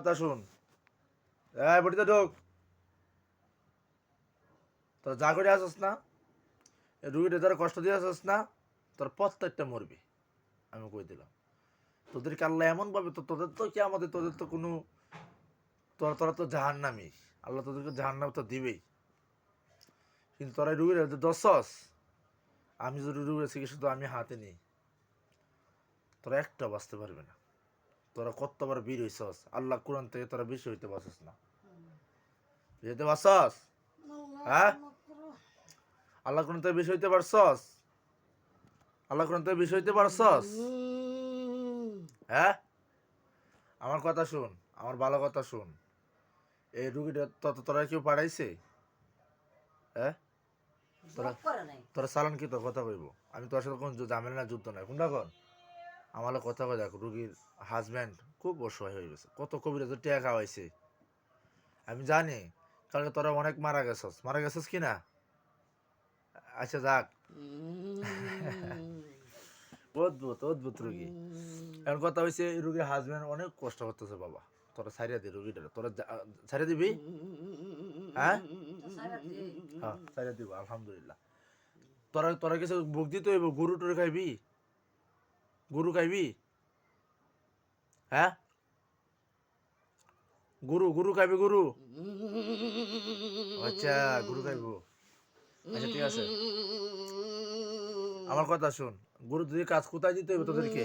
কথা শুন। এই বটিতে ঢোক। তোর যা করে আসস না রুগীটা যারা কষ্ট দিয়ে আসস না, তোর প্রত্যেকটা মরবি, আমি কই দিলাম। তোদেরকে আল্লাহ এমন ভাবে তো তোদের তো কি আমাদের তোদের তো কোনো তোরা তোরা তো জাহান নামি আল্লাহ তোদেরকে জাহান নাম তো দিবেই। কিন্তু তোরা রুগীর দশস আমি যদি রুগীর চিকিৎসা তো আমি হাতে নিই। তোরা একটা বাঁচতে পারবে না। তোরা কতবার বীর হইছস? আল্লাহ কোরআন থেকে তোরা বেশি হইতে পারছস না। যেতে পারছস? হ্যাঁ? আল্লাহ কোরআন থেকে বেশি হইতে পারছস? আল্লাহ কোরআন থেকে বেশি হইতে পারছস? হ্যাঁ? আমার কথা শুন আমার ভালো কথা শুন। এই রুগীটা তত তোরা কেউ পাঠাইছে? হ্যাঁ? তোরা তোরা চালান কি তোর কথা কইব। আমি তোর সাথে কোনো ঝামেলা না যুদ্ধ নাই। কোনটা কর আমার কথা দেখ রুগীর হাজব্যান্ড খুব অসহায় হয়ে গেছে। কত কবিরাজ টিয়া খাওয়াইছে আমি জানি কালকে তোরা অনেক মারা গেছস। মারা গেছস কি না? আচ্ছা যাক। অদ্ভুত অদ্ভুত রুগী। এখন কথা হয়েছে রুগীর হাজব্যান্ড অনেক কষ্ট করতেছে বাবা। তোরা ছাড়িয়া দি রুগীটা তোরা ছাড়িয়া দিবি? হ্যাঁ? হ্যাঁ ছাড়িয়া দিব আলহামদুলিল্লাহ। তোরা তোরা কিছু বুক দিতে হইব? গরু টরু খাইবি? গরু খাইবি হ্যাঁ? গরু গরু খাইবি গরু? আচ্ছা গরু খাইব আচ্ছা ঠিক আছে। আমার কথা শুন। গরু যদি কাজ কোথায় দিতে হইব তোদেরকে?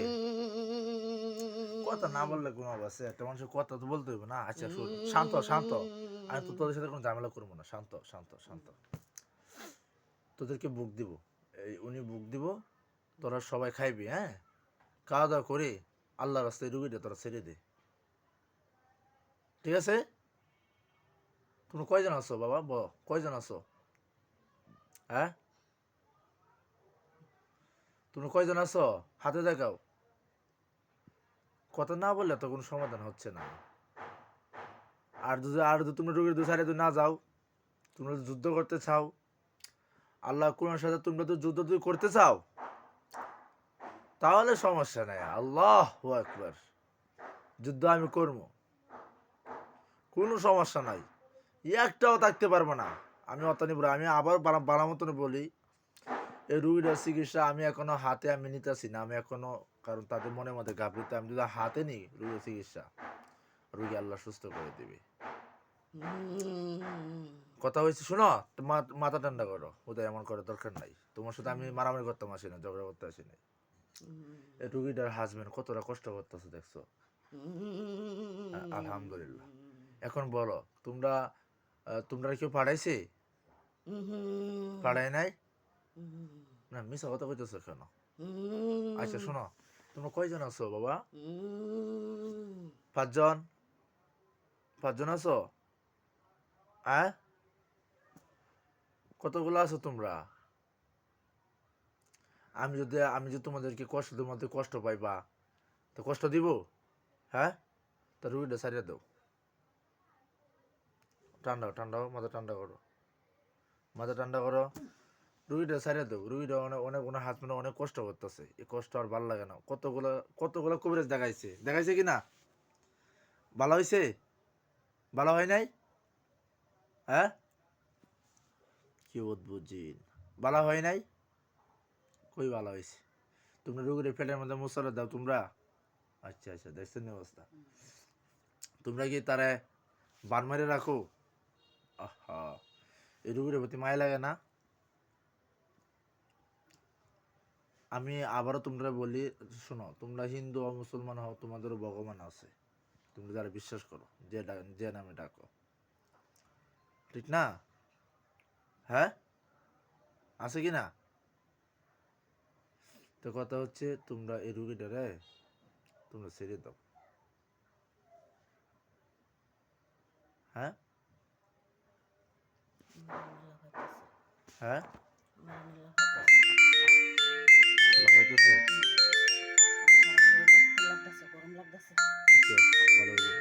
কথা না বললে কোনো আছে একটা মানুষের কথা তো বলতে হইব না। আচ্ছা শুন, শান্ত শান্ত। আমি তো তোদের সাথে কোনো ঝামেলা করব না। শান্ত শান্ত শান্ত। তোদেরকে বুক দিব। এই, উনি বুক দিব, তোরা সবাই খাইবি হ্যাঁ? খাওয়া দাওয়া করে আল্লাহ রাস্তায় রুগীটা তোরা ছেড়ে দে ঠিক আছে? তুমি কয়জন আছো বাবা? ব, কয়জন আছো? হ্যাঁ? তুমি কয়জন আছো? হাতে দেখাও। কথা না বললে তো কোনো সমাধান হচ্ছে না। আর যদি আর যদি তুমি রোগীর দু সাইডে যদি না যাও, তোমরা যদি যুদ্ধ করতে চাও, আল্লাহ কোরআনের সাথে তোমরা তো যুদ্ধ যদি করতে চাও তাহলে সমস্যা নাই। আল্লাহ একবার যুদ্ধ আমি করব। কোনো সমস্যা নাই। একটাও থাকতে পারব না। আমি অতনি বলি, আমি আবার বালা মতন বলি, এই রুগীটার চিকিৎসা আমি এখনও হাতে আমি নিতেছি না। আমি এখনও, কারণ তাদের মনে মধ্যে গাবলিতে আমি যদি হাতে নিই রুগীর চিকিৎসা, রুগী আল্লাহ সুস্থ করে দিবে। কথা হয়েছে, শোনো? মাথা ঠান্ডা করো। ওদের এমন করার দরকার নাই। তোমার সাথে আমি মারামারি করতাম আসি না ঝগড়া করতে আসি এই রুগীটার হাজবেন্ড কতটা কষ্ট করতেছে দেখছ? আলহামদুলিল্লাহ। এখন বলো তোমরা তোমরা কেউ পাঠাইছে পাঠাই নাই? না মিশা কথা কইতেছো কেন? আচ্ছা শোনো তোমরা কয়জন আছো বাবা? পাঁচজন? পাঁচজন আছো? হ্যাঁ কতগুলো আছো তোমরা? আমি যদি আমি যদি তোমাদেরকে কষ্ট তোমাদের কষ্ট পাইবা তো কষ্ট দিব? হ্যাঁ? তা রুগীটা সারিয়ে দাও। ঠান্ডা ঠান্ডা, মাথা ঠান্ডা করো। মাথা ঠান্ডা করো। রুগীটা সারিয়ে দাও। রুগীটা অনেক অনেক ওনার হাত মানে অনেক কষ্ট করতেছে। এই কষ্ট আর ভালো লাগে না। কতগুলো কতগুলো কবিরাজ দেখাইছে? দেখাইছে কি না? ভালো হয়েছে ভালো হয় নাই? হ্যাঁ? কি অদ্ভুত জিন। ভালো হয় নাই? কই ভালো হয়েছে। তোমরা রুগীর পেটের মধ্যে মশলা দাও তোমরা। আচ্ছা আচ্ছা দেখছেন অবস্থা। তোমরা কি তারা বান মারে রাখো? আহা, এই রুগীর প্রতি মায়া লাগে না? আমি আবারও তোমরা বলি, শোনো, তোমরা হিন্দু ও মুসলমান হও, তোমাদেরও ভগবান আছে। তোমরা যারা বিশ্বাস করো, যে যে নামে ডাকো। ঠিক না? হ্যাঁ? আছে কি না? তো কথা হচ্ছে তোমরা এই রুগীটারে তোমরা ছেড়ে দাও। হ্যাঁ? হ্যাঁ? লাগতেছে আচ্ছা, ভালো।